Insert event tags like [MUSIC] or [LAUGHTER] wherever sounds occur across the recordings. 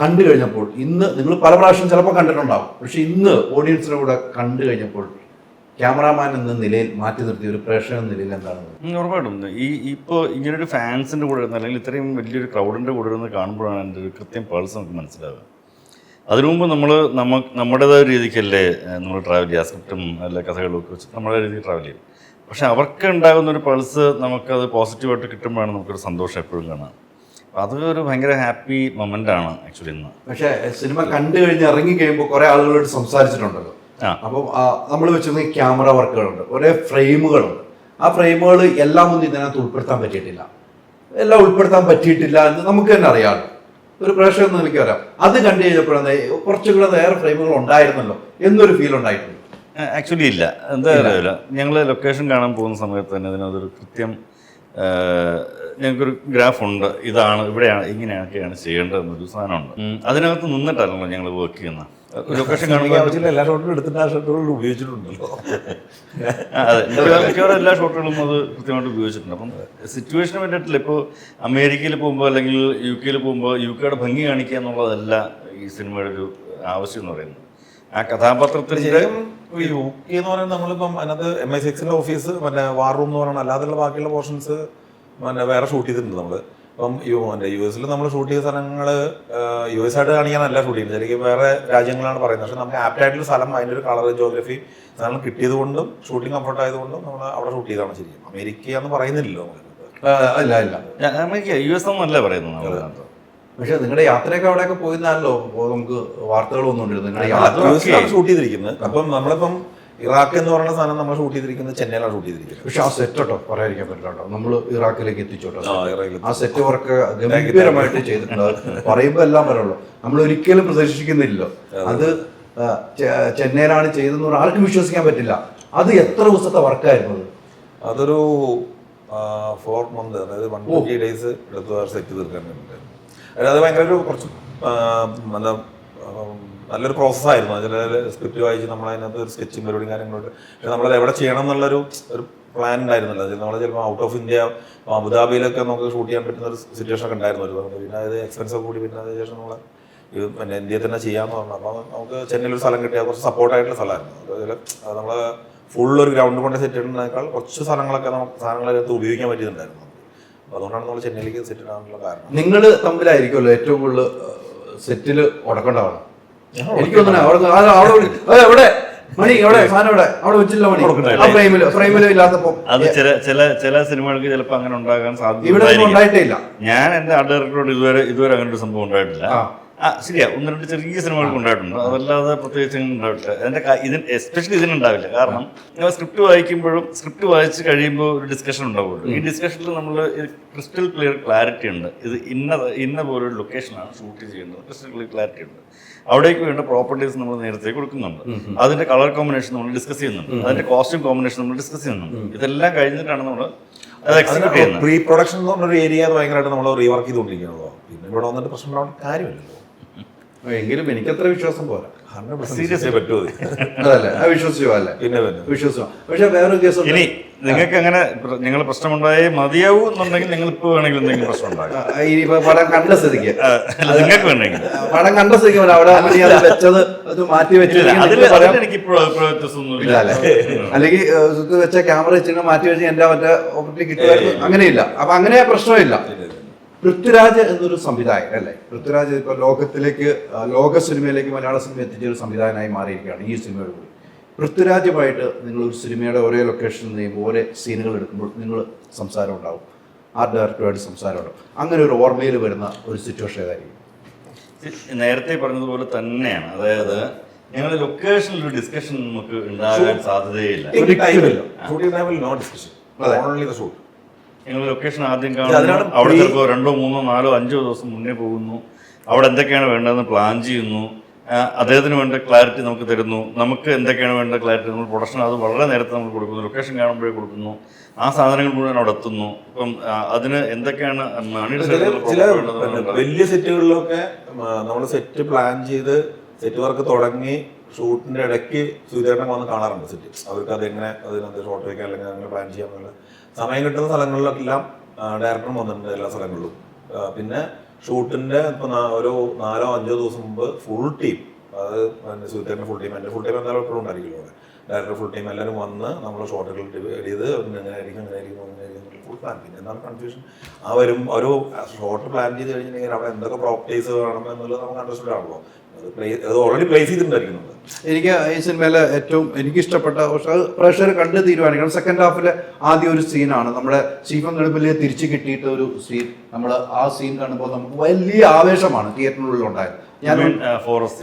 കണ്ടു കഴിഞ്ഞപ്പോൾ ഇന്ന് നിങ്ങൾ പല പ്രാവശ്യം ചിലപ്പോൾ കണ്ടിട്ടുണ്ടാവും. പക്ഷെ ഇന്ന് ഓഡിയൻസിന്റെ കൂടെ കണ്ടു കഴിഞ്ഞപ്പോൾ ക്യാമറാമാൻ എന്ന നിലയിൽ മാറ്റി നിർത്തിയ ഒരു പ്രേക്ഷകൻ എന്ന നിലയിൽ എന്താണ്? ഉറപ്പായിട്ടും. ഈ ഇപ്പോൾ ഇങ്ങനൊരു ഫാൻസിന്റെ കൂടെ ഇരുന്ന് അല്ലെങ്കിൽ ഇത്രയും വലിയൊരു ക്രൗഡിന്റെ കൂടെ ഇരുന്ന് കാണുമ്പോഴാണ് എന്റെ ഒരു കൃത്യം പേഴ്സ് നമുക്ക് മനസ്സിലാവുക. അതിനു മുമ്പ് നമ്മൾ നമ്മ നമ്മുടേതായ രീതിക്കല്ലേ നമ്മൾ ട്രാവൽ ചെയ്യുക. സ്ക്രിപ്റ്റും അല്ല കഥകളും ഒക്കെ വെച്ച് നമ്മുടെ രീതിയിൽ ട്രാവൽ ചെയ്യും പക്ഷേ അവർക്ക് ഉണ്ടാകുന്ന ഒരു പൾസ് നമുക്കത് പോസിറ്റീവായിട്ട് കിട്ടുമ്പോഴാണ് നമുക്കൊരു സന്തോഷം എപ്പോഴും കാണാം. അത് ഒരു ഭയങ്കര ഹാപ്പി മൊമെന്റ് ആണ് ആക്ച്വലി ഇന്ന്. പക്ഷേ സിനിമ കണ്ടു കഴിഞ്ഞ് ഇറങ്ങി കഴിയുമ്പോൾ കുറെ ആളുകളോട് സംസാരിച്ചിട്ടുണ്ടല്ലോ. അപ്പം നമ്മൾ വെച്ചിരുന്ന ക്യാമറ വർക്കുകളുണ്ട് ഒരേ ഫ്രെയിമുകളുണ്ട്. ആ ഫ്രെയിമുകൾ എല്ലാം ഒന്നും ഇതിനകത്ത് ഉൾപ്പെടുത്താൻ പറ്റിയിട്ടില്ല. എല്ലാം ഉൾപ്പെടുത്താൻ പറ്റിയിട്ടില്ല എന്ന് നമുക്ക് തന്നെ അറിയാമല്ലോ ഒരു പ്രേക്ഷകൻ എന്ന് എനിക്ക് വരാം അത് കണ്ടു കഴിഞ്ഞപ്പോഴാണ് കുറച്ചുകൂടെ വേറെ ഫ്രെയിമുകൾ ഉണ്ടായിരുന്നല്ലോ എന്നൊരു ഫീൽ ഉണ്ടായിട്ടുണ്ട്. ആക്ച്വലി ഇല്ല. എന്താ അറിയില്ല. ഞങ്ങൾ ലൊക്കേഷൻ കാണാൻ പോകുന്ന സമയത്ത് തന്നെ അതിനകത്തൊരു കൃത്യം ഞങ്ങൾക്കൊരു ഗ്രാഫുണ്ട്. ഇതാണ് ഇവിടെയാണ് ഇങ്ങനെയൊക്കെയാണ് ചെയ്യേണ്ടതെന്നൊരു സാധനമുണ്ട്. അതിനകത്ത് നിന്നിട്ടാണല്ലോ ഞങ്ങൾ വർക്ക് ചെയ്യുന്നത്. ലൊക്കേഷൻ [LAUGHS] കാണുമ്പോൾ എല്ലാ ഷോട്ടും എടുത്തിട്ട് ആ ഷോട്ടുകളിൽ ഉപയോഗിച്ചിട്ടുണ്ടല്ലോ. അതെ. മിക്കവാറും എല്ലാ ഷോട്ടുകളും അത് കൃത്യമായിട്ട് ഉപയോഗിച്ചിട്ടുണ്ട്. അപ്പം സിറ്റുവേഷന് വേണ്ടിയിട്ടില്ല. ഇപ്പോൾ അമേരിക്കയിൽ പോകുമ്പോൾ അല്ലെങ്കിൽ യു കെയിൽ പോകുമ്പോൾ യു കെയുടെ ഭംഗി കാണിക്കുക എന്നുള്ളതല്ല ഈ സിനിമയുടെ ഒരു ആവശ്യം എന്ന് പറയുന്നത്. ആ കഥാപാത്രത്തിന്റെ ശരിക്കും യു കെ എന്ന് പറയുന്നത് നമ്മളിപ്പം അതിനകത്ത് എം ഐ സിക്സിന്റെ ഓഫീസ് പിന്നെ വാർ റൂം എന്ന് പറയുന്നത് അല്ലാതെയുള്ള ബാക്കിയുള്ള പോർഷൻസ് പിന്നെ വേറെ ഷൂട്ട് ചെയ്തിട്ടുണ്ട് നമ്മൾ ഇപ്പം യു മറ്റേ യു എസിൽ നമ്മൾ ഷൂട്ട് ചെയ്ത സ്ഥലങ്ങൾ യു എസ് ആയിട്ട് കാണിക്കാനല്ല ഷൂട്ട് ചെയ്യുന്നത്. ശരിക്കും വേറെ രാജ്യങ്ങളാണ് പറയുന്നത്. പക്ഷെ നമുക്ക് ആപ്റ്റ് ആയിട്ടുള്ള സ്ഥലം അതിന്റെ ഒരു കളർ ജോഗ്രഫി സാധനം കിട്ടിയത് കൊണ്ടും ഷൂട്ടിംഗ് കംഫർട്ട് ആയതുകൊണ്ടും നമ്മൾ അവിടെ ഷൂട്ട് ചെയ്താണ് ശരിക്കും. അമേരിക്ക എന്ന് പറയുന്നില്ലല്ലോ നമുക്ക് അല്ല അമേരിക്ക യു എസ് എന്നല്ല പറയുന്നത്? പക്ഷെ നിങ്ങളുടെ യാത്രയൊക്കെ അവിടെയൊക്കെ പോയിരുന്നാലോ? നമുക്ക് വാർത്തകളൊന്നും ഉണ്ട് നിങ്ങളുടെ യാത്ര ഷൂട്ട് ചെയ്തിരിക്കുന്നത്. അപ്പം നമ്മളിപ്പം ഇറാഖ് എന്ന് പറയുന്ന സാധനം നമ്മൾ ഷൂട്ട് ചെയ്തിരിക്കുന്നത് ചെന്നൈയിലാണ് ഷൂട്ട് ചെയ്തിരിക്കുന്നത്. പക്ഷെ ആ സെറ്റ് കേട്ടോ പറയാതിരിക്കാൻ പറ്റില്ല കേട്ടോ. നമ്മൾ ഇറാഖിലേക്ക് എത്തിച്ചോട്ടോ. ആ, സെറ്റ് വർക്ക് ഗംഭീരമായിട്ട് ചെയ്തിട്ടുണ്ട്. പറയുമ്പോൾ എല്ലാം പറയുള്ളൂ നമ്മൾ ഒരിക്കലും പ്രതീക്ഷിക്കുന്നില്ലല്ലോ. അത്. ചെന്നൈയിലാണ് ചെയ്തതെന്ന് പറഞ്ഞാൽ ആർക്കും വിശ്വസിക്കാൻ പറ്റില്ല. അത് എത്ര ദിവസത്തെ വർക്കായിരുന്നു അത്? അതൊരു ഫോർ മന്ത് അതായത് വൺ ട്വന്റി ഡേയ്സ് എടുത്ത് സെറ്റ് തീർക്കാൻ വേണ്ടിയിട്ടായിരുന്നു. അത് ഭയങ്കര ഒരു കുറച്ച് നല്ല നല്ലൊരു പ്രോസസ്സായിരുന്നു അതിൽ സ്ക്രിപ്റ്റ് വായിച്ച് നമ്മൾ അതിനകത്ത് ഒരു സ്കെച്ചും പരിപാടിയും കാര്യങ്ങളുണ്ട് പക്ഷെ നമ്മളത് എവിടെ ചെയ്യണം എന്നുള്ളൊരു ഒരു പ്ലാൻ ഉണ്ടായിരുന്നില്ല. നമ്മൾ ചിലപ്പോൾ ഔട്ട് ഓഫ് ഇന്ത്യ അബുദാബിയിലൊക്കെ നമുക്ക് ഷൂട്ട് ചെയ്യാൻ പറ്റുന്ന ഒരു സിറ്റുവേഷൻ ഒക്കെ ഉണ്ടായിരുന്നു ഒരു. പിന്നെ അത് എക്സ്പെൻസ് കൂടി പിന്നെ അതിനുശേഷം നമ്മൾ ഇത് പിന്നെ ഇന്ത്യയിൽ തന്നെ ചെയ്യാമെന്ന് പറഞ്ഞു. അപ്പോൾ നമുക്ക് ചെന്നൈയിൽ ഒരു സ്ഥലം കിട്ടിയ കുറച്ച് സപ്പോർട്ടായിട്ടുള്ള സ്ഥലമായിരുന്നു. അതിൽ നമ്മൾ ഫുൾ ഒരു ഗ്രൗണ്ട് കൊണ്ട് സെറ്റ് ചെയ്യുന്നതിനേക്കാൾ കുറച്ച് സ്ഥലങ്ങളൊക്കെ നമുക്ക് സാധനങ്ങളതിനകത്ത് ഉപയോഗിക്കാൻ പറ്റിയിട്ടുണ്ടായിരുന്നു. അതുകൊണ്ടാണ് നമ്മൾ ചെന്നൈയിലേക്ക് സെറ്റിൽ ആവാനുള്ള കാരണം. നിങ്ങൾ തമ്മിലായിരിക്കുമല്ലോ ഏറ്റവും കൂടുതൽ സെറ്റിൽ ഉടക്കേണ്ടതാണ് എനിക്ക് തോന്നുന്നു അവിടെ അവിടെ എവിടെ? മണി എവിടെ? സാധനം എവിടെ? അവിടെ വെച്ചില്ല മണി. ആ ഫ്രെയിമിൽ ഫ്രെയിമിൽ ഇല്ലാത്തപ്പോ. അത് ചില ചില ചില സിനിമകൾക്ക് ചിലപ്പോ അങ്ങനെ ഉണ്ടാകാൻ സാധ്യത ഉണ്ടായിട്ടേ ഇല്ല. ഞാൻ എന്റെ ആർട്ട് ഡയറക്ടറോട് ഇതുവരെ ഇതുവരെ അങ്ങനെ ഒരു സംഭവം ഉണ്ടായിട്ടില്ല. ആ. ശരിയാ. ഒന്ന് രണ്ട് ചെറിയ സിനിമകൾക്ക് ഉണ്ടായിട്ടുണ്ട്. അതല്ലാതെ പ്രത്യേകിച്ച് ഉണ്ടാവില്ല. എന്റെ അതിന്റെ ഇതിന് എസ്പെഷ്യലി ഇതിനുണ്ടാവില്ല കാരണം ഞങ്ങൾ സ്ക്രിപ്റ്റ് വായിക്കുമ്പോഴും സ്ക്രിപ്റ്റ് വായിച്ച് കഴിയുമ്പോൾ ഒരു ഡിസ്കഷൻ ഉണ്ടാവുള്ളൂ. ഈ ഡിസ്കഷനിൽ നമ്മൾ ക്രിസ്റ്റൽ ക്ലിയർ ക്ലാരിറ്റി ഉണ്ട്. ഇത് ഇന്ന ഇന്ന പോലൊരു ഒരു ലൊക്കേഷനാണ് ഷൂട്ട് ചെയ്യുന്നത്. ക്രിസ്റ്റൽ ക്ലിയർ ക്ലാരിറ്റി ഉണ്ട്. അവിടേക്ക് വേണ്ട പ്രോപ്പർട്ടീസ് നമ്മൾ നേരത്തെ കൊടുക്കുന്നുണ്ട്. അതിന്റെ കളർ കോമ്പിനേഷൻ നമ്മൾ ഡിസ്കസ് ചെയ്യുന്നുണ്ട്. അതിന്റെ കോസ്റ്റ്യൂം കോമ്പിനേഷൻ നമ്മൾ ഡിസ്കസ് ചെയ്യുന്നുണ്ട്. ഇതെല്ലാം കഴിഞ്ഞിട്ടാണ് നമ്മൾ പ്രീ പ്രൊഡക്ഷൻ എന്ന് പറഞ്ഞൊരു ഏരിയ ഭയങ്കരമായിട്ട് നമ്മൾ റീവർക്ക് ചെയ്തുകൊണ്ടിരിക്കുകയാണല്ലോ. പിന്നെ ഇവിടെ വന്നിട്ട് പ്രശ്നം ഉണ്ടാവേണ്ട കാര്യമില്ലല്ലോ. എങ്കിലും എനിക്കത്ര വിശ്വാസം പോരാ. സീരിയസ് പറ്റുമോ? അതല്ലേ വിശ്വസിച്ചോ അല്ലേ. പിന്നെ പിന്നെ. വിശ്വസിച്ചോ പക്ഷെ വേറൊരു കേസ് ഇനി നിങ്ങൾക്ക് അങ്ങനെ നിങ്ങൾ പ്രശ്നമുണ്ടായേ മതിയാവൂ എന്നുണ്ടെങ്കിൽ നിങ്ങൾ ഇപ്പോൾ വേണമെങ്കിൽ എന്തെങ്കിലും പ്രശ്നം ഉണ്ടാകും ഈ പടം കണ്ട സ്ഥിതിക്ക് നിങ്ങൾക്ക് വേണമെങ്കിൽ. പടം കണ്ട സ്ഥിതിക്ക് അവിടെ അത് വെച്ചത് അത് മാറ്റി എനിക്ക് അല്ലേ? അല്ലെങ്കിൽ സുത്ത് വെച്ച ക്യാമറ വെച്ചിട്ട് മാറ്റി വെച്ച് എന്റെ മറ്റേ ഓപ്പറേറ്റ് കിട്ടുമായിരുന്നു. അങ്ങനെയില്ല. അപ്പൊ അങ്ങനെ പ്രശ്നമില്ല. പൃഥ്വിരാജ് എന്നൊരു സംവിധായകൻ അല്ലേ പൃഥ്വിരാജ് ഇപ്പൊ ലോകത്തിലേക്ക് ലോക സിനിമയിലേക്ക് മലയാള സിനിമ എത്തിച്ച ഒരു സംവിധായകനായി മാറിയിരിക്കുകയാണ് ഈ സിനിമയോട് കൂടി പൃഥ്വിരാജുമായിട്ട് നിങ്ങൾ ഒരു സിനിമയുടെ ഒരേ ലൊക്കേഷനിൽ ചെയ്യുമ്പോൾ ഒരേ സീനുകൾ എടുക്കുമ്പോൾ നിങ്ങൾ സംസാരം ഉണ്ടാവും ആർട്ട് ഡയറക്ടറുമായിട്ട് സംസാരം ഉണ്ടാവും അങ്ങനെ ഒരു ഓർമ്മയിൽ വരുന്ന ഒരു സിറ്റുവേഷൻ ഏതായിരിക്കും നേരത്തെ പറഞ്ഞതുപോലെ തന്നെയാണ് അതായത് ഞങ്ങളുടെ ലൊക്കേഷനിൽ ഒരു ഡിസ്കഷൻ നമുക്ക് ഉണ്ടാകാൻ സാധ്യതയില്ല. ഓൺലി ദ ഷൂട്ട് ഞങ്ങൾ ലൊക്കേഷൻ ആദ്യം കാണുന്നു. അവിടെ ചിലപ്പോൾ രണ്ടോ മൂന്നോ നാലോ അഞ്ചോ ദിവസം മുന്നേ പോകുന്നു. അവിടെ എന്തൊക്കെയാണ് വേണ്ടതെന്ന് പ്ലാൻ ചെയ്യുന്നു. അദ്ദേഹത്തിന് വേണ്ട ക്ലാരിറ്റി നമുക്ക് തരുന്നു. നമുക്ക് എന്തൊക്കെയാണ് വേണ്ട ക്ലാരിറ്റി നമ്മൾ പ്രൊഡക്ഷൻ അത് വളരെ നേരത്തെ നമ്മൾ കൊടുക്കുന്നു. ലൊക്കേഷൻ കാണുമ്പോഴേ കൊടുക്കുന്നു. ആ സാധനങ്ങൾ മുഴുവൻ അവിടെ എത്തുന്നു. അപ്പം അതിന് എന്തൊക്കെയാണ് ചില വലിയ സെറ്റുകളിലൊക്കെ നമ്മൾ സെറ്റ് പ്ലാൻ ചെയ്ത് സെറ്റ് വർക്ക് തുടങ്ങി ഷൂട്ടിന്റെ ഇടയ്ക്ക് സുധീരനെ വന്ന് കാണാറുണ്ട് സെറ്റ് അവർക്ക് അത് എങ്ങനെ അതിനകത്ത് ഷോട്ട് വയ്ക്കാൻ അല്ലെങ്കിൽ അങ്ങനെ പ്ലാൻ ചെയ്യാൻ സമയം കിട്ടുന്ന സ്ഥലങ്ങളിലെല്ലാം ഡയറക്ടർ വന്നിട്ടുണ്ട് എല്ലാ സ്ഥലങ്ങളിലും. പിന്നെ ഷൂട്ടിന്റെ ഇപ്പൊ ഒരു നാലോ അഞ്ചോ ദിവസം മുമ്പ് ഫുൾ ടീം അത് സുഹൃത്തിന്റെ ഫുൾ ടീം എന്റെ ഫുൾ ടീം എന്തായാലും എപ്പോഴും ഉണ്ടായിരിക്കും അവിടെ. ഡയറക്ടർ ഫുൾ ടീം എല്ലാവരും വന്ന് നമ്മൾ ഷോട്ടുകൾ ഡിവൈഡ് ചെയ്ത് അങ്ങനെ ആയിരിക്കും അങ്ങനെ ആയിരിക്കും അങ്ങനെ ഫുൾ പ്ലാൻ പിന്നെ എന്താണ് കൺഫ്യൂഷൻ ആ വരും ഒരു ഷോട്ട് പ്ലാൻ ചെയ്ത് കഴിഞ്ഞിട്ടുണ്ടെങ്കിൽ അവിടെ എന്തൊക്കെ പ്രോപ്പർട്ടീസ് വേണം എന്നുള്ളത് നമുക്ക് അണ്ടർസ്റ്റാൻഡ് ആണല്ലോ. അത് പ്ലേ അത് ഓൾറെഡി പ്ലേസ് ചെയ്തിട്ടുണ്ടായിരിക്കുന്നുണ്ട് എനിക്ക് ഈ സിനിമയിലെ ഏറ്റവും എനിക്ക് ഇഷ്ടപ്പെട്ട പക്ഷെ അത് പ്രേക്ഷകർ കണ്ട് തീരുമാനിക്കണം. സെക്കൻഡ് ഹാഫിലെ ആദ്യ ഒരു സീനാണ് നമ്മുടെ ശീഫൻ നെടുമ്പല്ലിയെ തിരിച്ചു കിട്ടിയിട്ട് ഒരു സീൻ നമ്മൾ ആ സീൻ കാണുമ്പോൾ നമുക്ക് വലിയ ആവേശമാണ് തിയേറ്ററിനുള്ളിൽ ഉണ്ടായത്. ഞാൻ forest.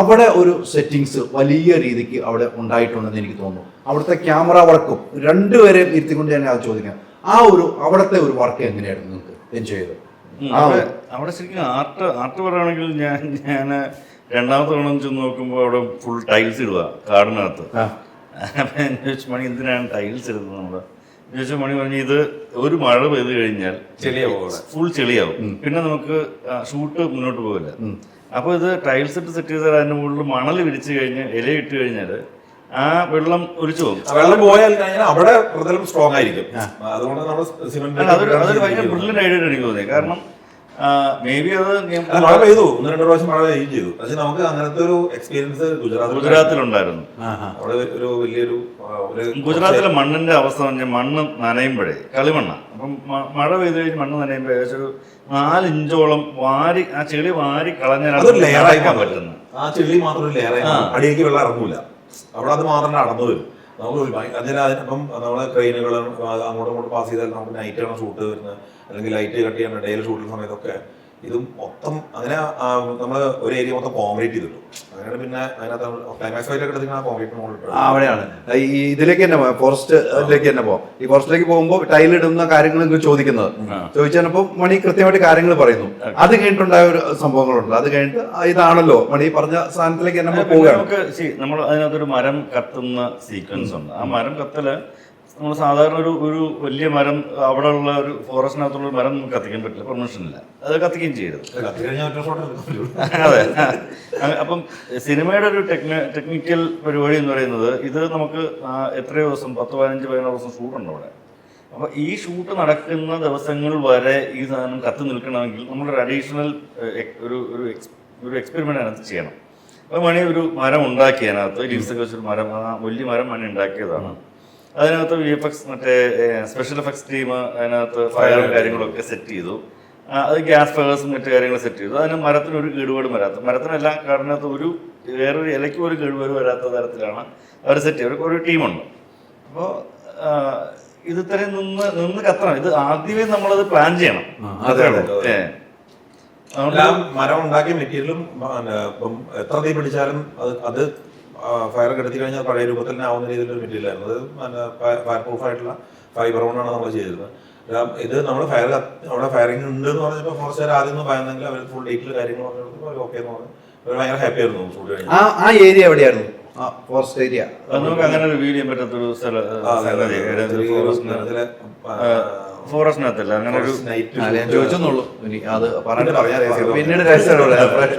അവിടെ ഒരു സെറ്റിങ്സ് വലിയ രീതിക്ക് അവിടെ ഉണ്ടായിട്ടുണ്ടെന്ന് എനിക്ക് തോന്നുന്നു. അവിടുത്തെ ക്യാമറ വർക്കും രണ്ടുപേരെയും ഇരുത്തിക്കൊണ്ട് ഞാൻ അത് ചോദിക്കാം. ആ ഒരു അവിടുത്തെ ഒരു വർക്ക് എങ്ങനെയായിരുന്നു നിങ്ങൾക്ക്? എൻജോയ് ചെയ്തത്. അവിടെ അവിടെ ശരിക്കും ആർട്ട് ആർട്ട് പറയുകയാണെങ്കിൽ ഞാൻ ഞാൻ രണ്ടാമത്തെ തവണ ചെന്ന് നോക്കുമ്പോൾ അവിടെ ഫുൾ ടൈൽസ് ഇടുക കാടിനകത്ത്. അപ്പം ചോദിച്ചു മണി എന്തിനാണ് ടൈൽസ് ഇടുന്നത് നമ്മൾ ചോദിച്ചു മണി പറഞ്ഞു ഇത് ഒരു മഴ പെയ്ത് കഴിഞ്ഞാൽ ചെളിയാവും. ഫുൾ ചെളിയാവും. പിന്നെ നമുക്ക് ഷൂട്ട് മുന്നോട്ട് പോകില്ല അപ്പോൾ ഇത് ടൈൽസ് ഇട്ട് സെറ്റ് ചെയ്താൽ അതിന്റെ മുകളിൽ മണൽ വിരിച്ചു കഴിഞ്ഞ് ഇല ഇട്ട് കഴിഞ്ഞാൽ ആ വെള്ളം ഒലിച്ചു പോകും. വെള്ളം പോയാൽ അവിടെ പ്രതലം സ്ട്രോങ് ആയിരിക്കും. അതുകൊണ്ട് അല്ല, അതൊരു ഭയങ്കര ബ്രില്യന്റ് ഐഡിയ എനിക്ക് തോന്നിയത് കാരണം മേ ബി അത് മഴ പെയ്തു. ഒന്ന് രണ്ട് പ്രാവശ്യം മഴ പെയ്യുകയും ചെയ്തു. പക്ഷെ നമുക്ക് അങ്ങനത്തെ ഒരു എക്സ്പീരിയൻസ് ഗുജറാത്തിൽ ഗുജറാത്തിലുണ്ടായിരുന്നു. അവിടെ ഒരു വലിയൊരു ഗുജറാത്തിലെ മണ്ണിന്റെ അവസ്ഥ പറഞ്ഞാൽ മണ്ണ് നനയുമ്പോഴേ കളിമണ്ണ. അപ്പം മഴ പെയ്ത് കഴിഞ്ഞ് മണ്ണ് നനയുമ്പോൾ ഏകദേശം ഒരു നാലിഞ്ചോളം വാരി ആ ചെളി വാരി കളഞ്ഞാൽ ലെയറായിക്കാൻ പറ്റുന്നത്. ആ ചെളി മാത്രം ലെയറായി അടിയേക്ക് വെള്ളം ഇറങ്ങൂല. അവിടെ അത് മാത്രമേ അടന്നു വരും. നമുക്ക് അതിന് അതിനപ്പം നമ്മളെ ട്രെയിനുകൾ അങ്ങോട്ടും ഇങ്ങോട്ടും പാസ് ചെയ്താൽ നമുക്ക് നൈറ്റ് ആണ് ഷൂട്ട് വരുന്നത്. അല്ലെങ്കിൽ ലൈറ്റ് കട്ട് ചെയ്യാൻ ഡേയിൽ ഷൂട്ടിൽ സമയത്തൊക്കെ ഇത് മൊത്തം അങ്ങനെ നമ്മൾ ഒരു ഏരിയ മൊത്തം കോൺക്രീറ്റ് ചെയ്തിട്ടു. അങ്ങനെയാണ് പിന്നെ അതിനകത്ത് ക്ലൈമാക്സ് എടുത്തിട്ട് ആ കോൺക്രീറ്റ് മുകളിൽ അവിടെയാണ്. ഈ ഇതിലേക്ക് തന്നെ ഫോറസ്റ്റിലേക്ക് തന്നെ പോവാം. ഈ ഫോറസ്റ്റിലേക്ക് പോകുമ്പോൾ ടൈൽ ഇടുന്ന കാര്യങ്ങൾ ചോദിക്കുന്നത്. ചോദിച്ചപ്പോൾ മണി കൃത്യമായിട്ട് കാര്യങ്ങൾ പറയുന്നു. അത് കഴിഞ്ഞിട്ടുണ്ടായ ഒരു സംഭവങ്ങളുണ്ട്. അത് കഴിഞ്ഞിട്ട് ഇതാണല്ലോ. മണി പറഞ്ഞ സ്ഥാനത്തിലേക്ക് തന്നെ നമ്മൾ പോവുകയാണ്. നമുക്ക് നമ്മൾ അതിനകത്തൊരു മരം കത്തുന്ന സീക്വൻസ് ഉണ്ട്. ആ മരം കത്തൽ നമ്മൾ സാധാരണ ഒരു ഒരു വലിയ മരം അവിടെ ഉള്ള ഒരു ഫോറസ്റ്റിനകത്തുള്ള ഒരു മരം നമുക്ക് കത്തിക്കാൻ പറ്റില്ല. പെർമിഷൻ ഇല്ല. അത് കത്തിക്കുകയും ചെയ്യരുത്. അതെ അപ്പം സിനിമയുടെ ഒരു ടെക്നി ടെക്നിക്കൽ പരിപാടി എന്ന് പറയുന്നത് ഇത് നമുക്ക് എത്രയോ ദിവസം പത്ത് പതിനഞ്ച് പതിനാറ് ദിവസം ഷൂട്ടുണ്ട് അവിടെ. അപ്പോൾ ഈ ഷൂട്ട് നടക്കുന്ന ദിവസങ്ങൾ വരെ ഈ സാധനം കത്തി നിൽക്കണമെങ്കിൽ നമ്മളൊരു അഡീഷണൽ ഒരു ഒരു ഒരു എക്സ്പെരിമെന്റ് അതിനകത്ത് ചെയ്യണം. അപ്പോൾ മണി ഒരു മരം ഉണ്ടാക്കി അതിനകത്ത് ലീവ്സൊക്കെ വെച്ചൊരു മരം വലിയ മരം മണി ഉണ്ടാക്കിയതാണ്. അതിനകത്ത് വി എഫ് എക്സ് മറ്റേ സ്പെഷ്യൽ എഫക്ട്സ് ടീം അതിനകത്ത് ഫയറും കാര്യങ്ങളൊക്കെ സെറ്റ് ചെയ്തു. അത് ഗ്യാസ് ഫയേഴ്സും മറ്റു കാര്യങ്ങൾ സെറ്റ് ചെയ്തു. അതിന് മരത്തിന് ഒരു കേടുപാട് വരാത്ത മരത്തിനെല്ലാം കാടിനകത്ത് ഒരു വേറൊരു ഇലയ്ക്ക് ഒരു കേടുപാട് വരാത്ത തരത്തിലാണ് അവർ സെറ്റ് ചെയ്തത്. ഒരു ടീമുണ്ട്. അപ്പോൾ ഇത് ഇത്രയും നിന്ന് നിന്ന് കത്തണം. ഇത് ആദ്യമേ നമ്മളത് പ്ലാൻ ചെയ്യണം. അതെ. മരം ഉണ്ടാക്കിയ മെറ്റീരിയലും എത്ര തീ പിടിച്ചാലും അത് അത് ഫയർ കെടുത്തി കഴിഞ്ഞാൽ പഴയ രൂപത്തിൽ തന്നെ ആവുന്ന രീതിയിലൊരു മെറ്റീരിയൽ ആയിരുന്നു. അത് ഫയർ പ്രൂഫ് ആയിട്ടുള്ള ഫൈബർ കൊണ്ടാണ് നമ്മൾ ചെയ്തിരുന്നത്. ഇത് നമ്മൾ ഫയർ അവിടെ ഫയറിംഗ് ഉണ്ട് എന്ന് പറഞ്ഞപ്പോൾ ഫോറസ്റ്റുകാർ ആദ്യം ഒന്ന് ഭയന്നെങ്കിൽ അവർ ഫുൾ ഡീറ്റെയിൽ കാര്യങ്ങൾ പറഞ്ഞു അവർ ഓക്കെ എന്ന് പറഞ്ഞു. അവർ ഭയങ്കര ഹാപ്പി ആയിരുന്നു ഷൂട്ട് കഴിഞ്ഞു. ആ ആ ഏരിയ എവിടെയായിരുന്നു ആ ഫോറസ്റ്റ് ഏരിയ നമുക്ക് അങ്ങനെ റിവീൽ ചെയ്യാൻ പറ്റാത്തൊരു സ്ഥലം ഫോറസ്റ്റിനകത്തല്ല അങ്ങനെ ഒരു ചോദിച്ചെന്നുള്ളൂ അത് പറഞ്ഞിട്ട്. പിന്നീട് രഹസ്യമായിട്ട്